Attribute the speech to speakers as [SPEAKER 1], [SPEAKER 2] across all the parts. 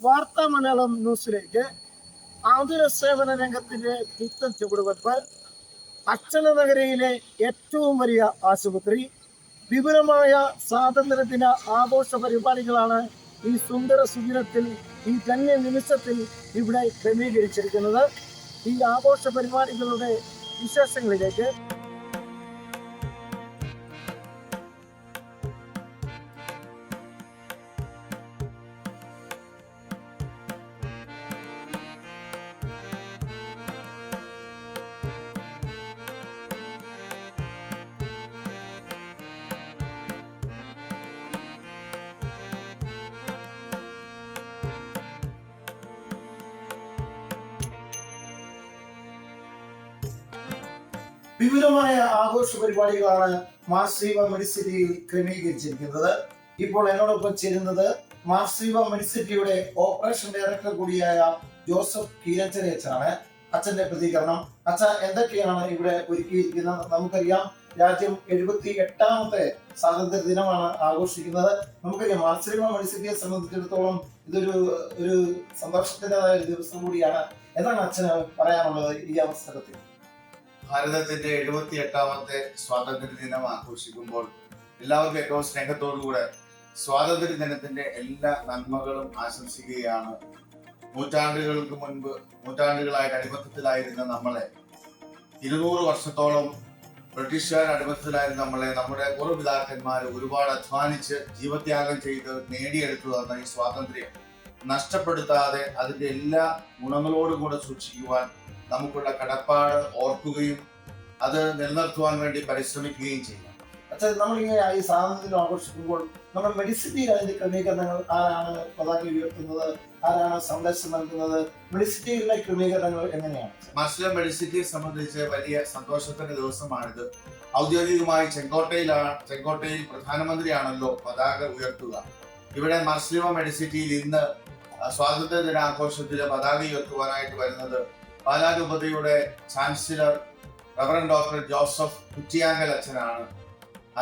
[SPEAKER 1] വാർത്താ മലയാളം ന്യൂസിലേക്ക് ആതുര സേവന രംഗത്തിന്റെ പുത്തൻ ചുവടുവെപ്പ് അക്ഷരനഗരയിലെ ഏറ്റവും വലിയ ആശുപത്രി. വിപുലമായ സ്വാതന്ത്ര്യദിന ആഘോഷ പരിപാടികളാണ് ഈ സുന്ദര സുദിനത്തിൽ ഈ ധന്യ നിമിഷത്തിൽ ഇവിടെ ക്രമീകരിച്ചിരിക്കുന്നത്. ഈ ആഘോഷ പരിപാടികളുടെ വിശേഷങ്ങളിലേക്ക് വിപുലമായ ആഘോഷ പരിപാടികളാണ് മാർസീവ മെഡിസിറ്റിയിൽ ക്രമീകരിച്ചിരിക്കുന്നത്. ഇപ്പോൾ എന്നോടൊപ്പം ചേരുന്നത് മാർസീവ മെഡിസിറ്റിയുടെ ഓപ്പറേഷൻ ഡയറക്ടർ കൂടിയായ ജോസഫ് കീരച്ചനെ അച്ഛന്റെ പ്രതികരണം. അച്ഛ എന്തൊക്കെയാണ് ഇവിടെ ഒരുക്കിയിരിക്കുന്നത്? നമുക്കറിയാം രാജ്യം എഴുപത്തി എട്ടാമത്തെ സ്വാതന്ത്ര്യ ദിനമാണ് ആഘോഷിക്കുന്നത്. നമുക്കറിയാം മാർസീവ മെഡിസിറ്റിയെ സംബന്ധിച്ചിടത്തോളം ഇതൊരു ഒരു സന്തോഷത്തിന്റെതായ ഒരു ദിവസം കൂടിയാണ്. എന്താണ് അച്ഛന് പറയാനുള്ളത് ഈ അവസരത്തിൽ?
[SPEAKER 2] ഭാരതത്തിന്റെ എഴുപത്തി എട്ടാമത്തെ സ്വാതന്ത്ര്യ ദിനം ആഘോഷിക്കുമ്പോൾ എല്ലാവർക്കും ഏറ്റവും സ്നേഹത്തോടുകൂടെ സ്വാതന്ത്ര്യ ദിനത്തിന്റെ എല്ലാ നന്മകളും ആശംസിക്കുകയാണ്. നൂറ്റാണ്ടുകൾക്ക് മുൻപ് നൂറ്റാണ്ടുകളായിട്ട് അടിമത്തത്തിലായിരുന്ന നമ്മളെ ഇരുന്നൂറ് വർഷത്തോളം ബ്രിട്ടീഷുകാർ അടിമത്തത്തിലായിരുന്ന നമ്മളെ നമ്മുടെ പൂർവപിതാക്കന്മാർ ഒരുപാട് അധ്വാനിച്ച് ജീവത്യാഗം ചെയ്ത് നേടിയെടുത്തു തന്ന ഈ സ്വാതന്ത്ര്യം. നഷ്ടപ്പെടുത്താതെ അതിന്റെ എല്ലാ ഗുണങ്ങളോടും കൂടെ സൂക്ഷിക്കുവാൻ നമുക്കുള്ള കടപ്പാട് ഓർക്കുകയും അത് നിലനിർത്തുവാൻ വേണ്ടി പരിശ്രമിക്കുകയും ചെയ്യാം.
[SPEAKER 1] അച്ഛൻ നമ്മളിങ്ങനെ ഈ സ്വാതന്ത്ര്യം ആഘോഷിക്കുമ്പോൾ നമ്മൾ മെഡിസിറ്റിയിൽ അതിന്റെ ക്രമീകരണങ്ങൾ ആരാണ് പതാക ഉയർത്തുന്നത്? ആരാണ് സന്ദേശം നൽകുന്നത്? മെഡിസിറ്റിയിലെ ക്രമീകരണങ്ങൾ എങ്ങനെയാണ്?
[SPEAKER 2] മസ്ലിം മെഡിസിറ്റിയെ സംബന്ധിച്ച് വലിയ സന്തോഷത്തിന്റെ ദിവസമാണിത്. ഔദ്യോഗികമായി ചെങ്കോട്ടയിലാണ് ചെങ്കോട്ടയിൽ പ്രധാനമന്ത്രിയാണല്ലോ പതാക ഉയർത്തുക. ഇവിടെ മസ്ലിമ മെഡിസിറ്റിയിൽ ഇന്ന് സ്വാതന്ത്ര്യ ദിനാഘോഷത്തിൽ പതാക ഉയർത്തുവാനായിട്ട് വരുന്നത് പാലാരൂപതയുടെ chancellor reverend doctor Joseph Kuttiyankal അച്ഛനാണ്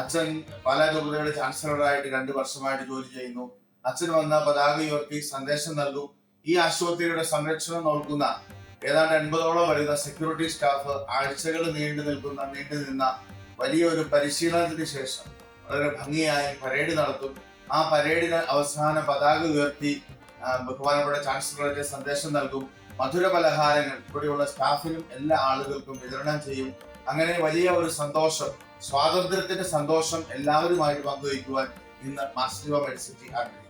[SPEAKER 2] അച്ഛൻ പാലാരൂപതയുടെ ചാൻസലറായിട്ട് രണ്ട് വർഷമായിട്ട് ജോലി ചെയ്യുന്നു. അച്ഛൻ വന്ന പതാക ഉയർത്തി സന്ദേശം നൽകും. ഈ ആശുപത്രിയുടെ സംരക്ഷണം നോക്കുന്ന ഏതാണ്ട് എൺപതോളം വരുന്ന സെക്യൂരിറ്റി സ്റ്റാഫ് ആഴ്ചകൾ നീണ്ടു നിൽക്കുന്ന നീണ്ടു നിന്ന വലിയൊരു പരിശീലനത്തിന് ശേഷം വളരെ ഭംഗിയായി പരേഡ് നടത്തും. ആ പരേഡിന് അവസാന പതാക ഉയർത്തി ബഹുമാനപ്പെട്ട ചാൻസലറുടെ സന്ദേശം നൽകും. മധുര പലഹാരങ്ങൾ ഇവിടെയുള്ള സ്റ്റാഫിനും എല്ലാ ആളുകൾക്കും വിതരണം ചെയ്യും. അങ്ങനെ വലിയ ഒരു സന്തോഷം സ്വാതന്ത്ര്യത്തിന്റെ സന്തോഷം എല്ലാവരുമായിട്ട് പങ്കുവയ്ക്കുവാൻ ഇന്ന് മാസ്റ്റർ മെഡിസിറ്റി ആഗ്രഹിക്കുന്നു.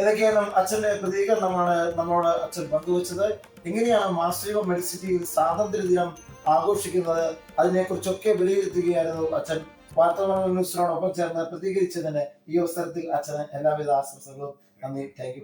[SPEAKER 1] ഏതൊക്കെയാണ് അച്ഛന്റെ പ്രതികരണമാണ് നമ്മളോട് അച്ഛൻ പങ്കുവച്ചത്. എങ്ങനെയാണ് മാസ്റ്റർ മെഡിസിറ്റിയിൽ സ്വാതന്ത്ര്യ ദിനം ആഘോഷിക്കുന്നത്? അതിനെക്കുറിച്ചൊക്കെ വിലയിരുത്തുകയായിരുന്നു അച്ഛൻ. വാർത്താ ന്യൂസിനോടൊപ്പം ചേർന്ന് പ്രതികരിച്ചതിന് ഈ അവസരത്തിൽ അച്ഛന് എല്ലാവിധ ആശംസകളും. നന്ദി. Thank you.